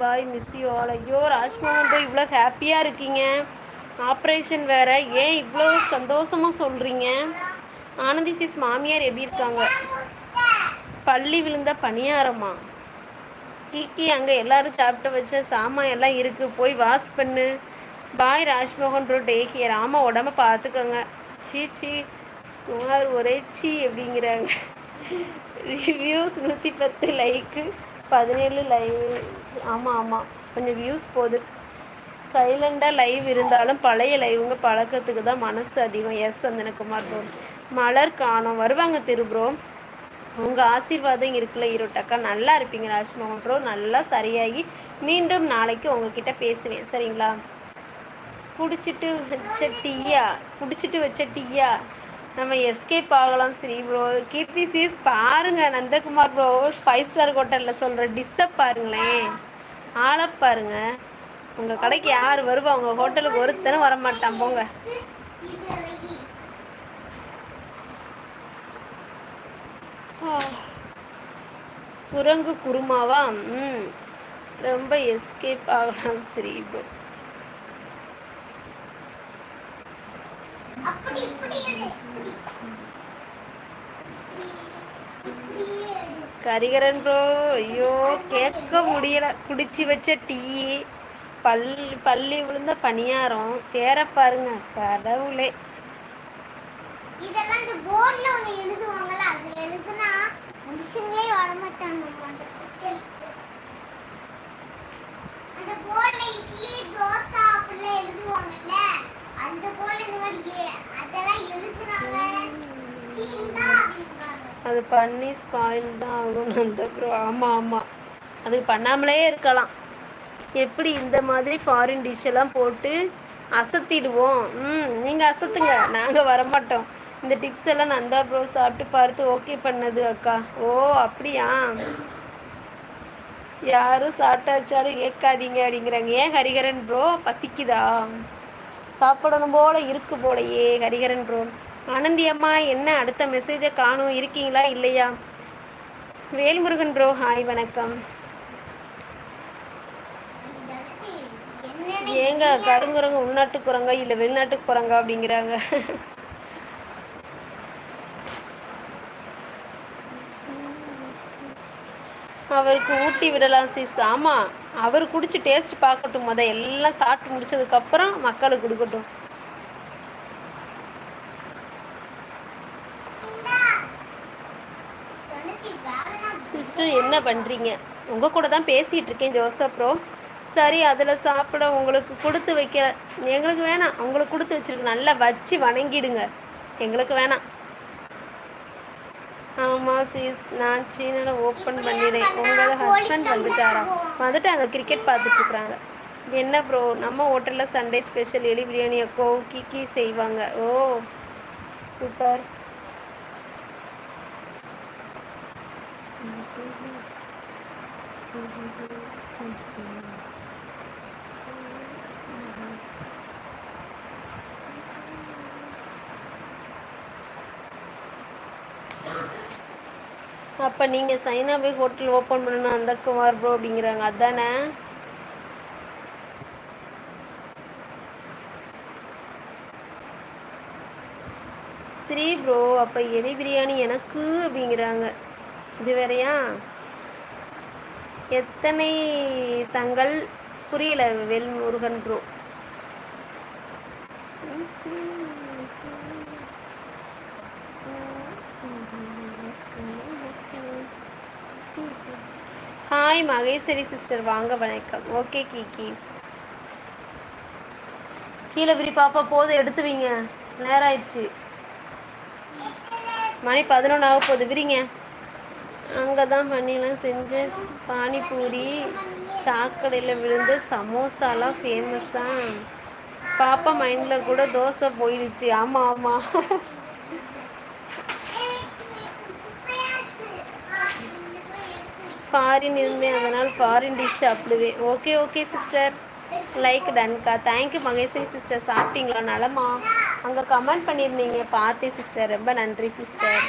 Bye miss you all ஐயோ ராஜ்மோகன் போய் இவ்வளோ ஹாப்பியாக இருக்கீங்க. ஆப்ரேஷன் வேறு. ஏன் இவ்வளோ சந்தோஷமாக சொல்கிறீங்க ஆனந்தி சிஸ் மாமியார் எப்படி இருக்காங்க? பள்ளி விழுந்த பணியாரமா? கீக்கி அங்கே எல்லாரும் சாப்பிட்டு வச்ச சாமான் எல்லாம் இருக்குது போய் வாஷ் பண்ணு. பாய் ராஜ்மோகன் ப்ரோ டே ஹியர் ஆமாம் உடம்ப பார்த்துக்கோங்க சீ சீ. குமார் ஒரே சீ அப்படிங்கிறாங்க. ரிவ்யூஸ் நூற்றி பத்து லைக்கு பதினேழு லைவ் ஆமாம் ஆமாம் கொஞ்சம் வியூஸ் போகுது சைலண்டாக லைவ் இருந்தாலும் பழைய லைவுங்க பழக்கத்துக்கு தான் மனசு அதிகம். எஸ் சந்தனகுமார் ப்ரோ மலர் காணும். வருவாங்க திரு ப்ரோ உங்கள் ஆசீர்வாதம் இருக்குல்ல ஈரோட்டக்கா நல்லா இருப்பீங்க ராஜ்மோகன் ப்ரோ நல்லா சரியாகி மீண்டும் நாளைக்கு உங்ககிட்ட பேசுவேன். சரிங்களா? குடிச்சிட்டு வச்ச டீயா? குடிச்சிட்டு வச்ச டீயா? நம்ம எஸ்கேப் ஆகலாம் ஸ்ரீ ப்ரோ கீர்த்தி சீஸ் பாருங்க நந்தகுமார் ப்ரோ ஃபைவ் ஸ்டார் ஹோட்டலில் சொல்கிற டிஷ்ஷை பாருங்களேன். ஆளை பாருங்க. உங்கள் கடைக்கு யார் வருவா? உங்கள் ஹோட்டலுக்கு ஒருத்தனும் வரமாட்டான். போங்க. குரங்கு குருமாவா? ம். ரொம்ப எஸ்கேப் ஆகலாம் ஸ்ரீ ப்ரோ கரிகரன் ப்ரோ ஐயோ கேட்க முடியல. குடிச்சு வச்ச டீ பல் பள்ளி விழுந்த பணியாரம். பேர பாருங்க கடவுளே. இதெல்லாம் இந்த போர்ட்ல ஒண்ணு எழுதுவாங்கல்ல அது எழுதுனா மனுஷங்களே வரமாட்டாங்க அந்த போர்ட்ல இட்லி தோசை அப்படிலாம் எழுதுவாங்கல்ல அந்த போர்ட்ல இந்த மாதிரி அதெல்லாம் எழுதுறாங்க சீனா அது பண்ணி ஸ்பாயில் தான் ஆகும் அந்த ப்ரோ ஆமாம் ஆமாம் அது பண்ணாமலே இருக்கலாம். எப்படி இந்த மாதிரி ஃபாரின் டிஷ்ஷெல்லாம் போட்டு அசத்திடுவோம்? ம் நீங்கள் அசத்துங்க. நாங்கள் வரமாட்டோம். இந்த டிப்ஸ் எல்லாம் நந்தா ப்ரோ சாப்பிட்டு பார்த்து ஓகே பண்ணது அக்கா. ஓ அப்படியா? யாரும் சாப்பிட்டாச்சாலும் கேட்காதீங்க அப்படிங்கிறாங்க. ஏன் ஹரிகரன் ப்ரோ பசிக்குதா? சாப்பிடணும் போல இருக்கு போலையே ஹரிகரன் ப்ரோ ஆனந்தி அம்மா என்ன அடுத்த மெசேஜை காணும்? இருக்கீங்களா? இல்லையா? வேல்முருகன் ப்ரோ ஹாய் வணக்கம். ஏங்க கருங்குரங்க உள்நாட்டுக்கு போகிறாங்க இல்லை வெளிநாட்டுக்கு போகிறாங்க அப்படிங்கிறாங்க? அவருக்கு ஊட்டி விடலாம் சிஸ் ஆமாம் அவர் குடிச்சு டேஸ்ட் பார்க்கட்டும் முத எல்லாம் சாப்பிட்டு முடிச்சதுக்கப்புறம் மக்களுக்கு கொடுக்கட்டும். சிஸ்டர் என்ன பண்ணுறீங்க உங்கள் கூட தான் பேசிகிட்டு இருக்கேன் ஜோசப் ப்ரோ சரி அதில் சாப்பிட உங்களுக்கு கொடுத்து வைக்க எங்களுக்கு வேணாம். உங்களுக்கு கொடுத்து வச்சுருக்கு நல்லா வச்சு வணங்கிடுங்க. எங்களுக்கு வேணாம். ஆமாம் சீஸ் நான் சீனில் ஓப்பன் பண்ணிடுறேன் உங்களோட ஹஸ்பண்ட் வந்துட்டாரா? வந்துட்டாங்க கிரிக்கெட் பார்த்துட்ருக்குறாங்க. என்ன ப்ரோ நம்ம ஹோட்டலில் சண்டே ஸ்பெஷல் எலி பிரியாணி கோ கி செய்வாங்க. ஓ சூப்பர் அப்போ நீங்கள் சைனா போய் ஹோட்டல் ஓப்பன் பண்ணணும் அந்த குமார் ப்ரோ அப்படிங்கிறாங்க. அதானே? ஸ்ரீ ப்ரோ அப்போ எலி பிரியாணி எனக்கு அப்படிங்கிறாங்க. இது வேறையா? எத்தனை தங்கள்? புரியல Velmurugan bro. Hi Maheswari sister வாங்க வணக்கம். ஓகே கீக்கி கீழே விரி பாப்பா போதும் எடுத்து வைங்க. நேரம் ஆயிடுச்சு மணி பதினொன்று ஆக போகுது. விரிங்க. அங்கே தான் பண்ணிலாம் செஞ்சு பானிபூரி சாக்கடையில் விழுந்து சமோசாலாம் ஃபேமஸ் தான் பாப்பா மைண்டில் கூட தோசை போயிடுச்சு. ஆமாம் ஆமாம் ஃபாரின் இருந்தேன் அதனால் ஃபாரின் டிஷ் சாப்பிடுவேன். ஓகே ஓகே சிஸ்டர் லைக் டன்கா தேங்க்யூ மகேஸ்வரி சிஸ்டர் சாப்பிட்டீங்களா நலமா? அங்கே கமெண்ட் பண்ணியிருந்தீங்க. பார்த்தேன் சிஸ்டர் ரொம்ப நன்றி சிஸ்டர்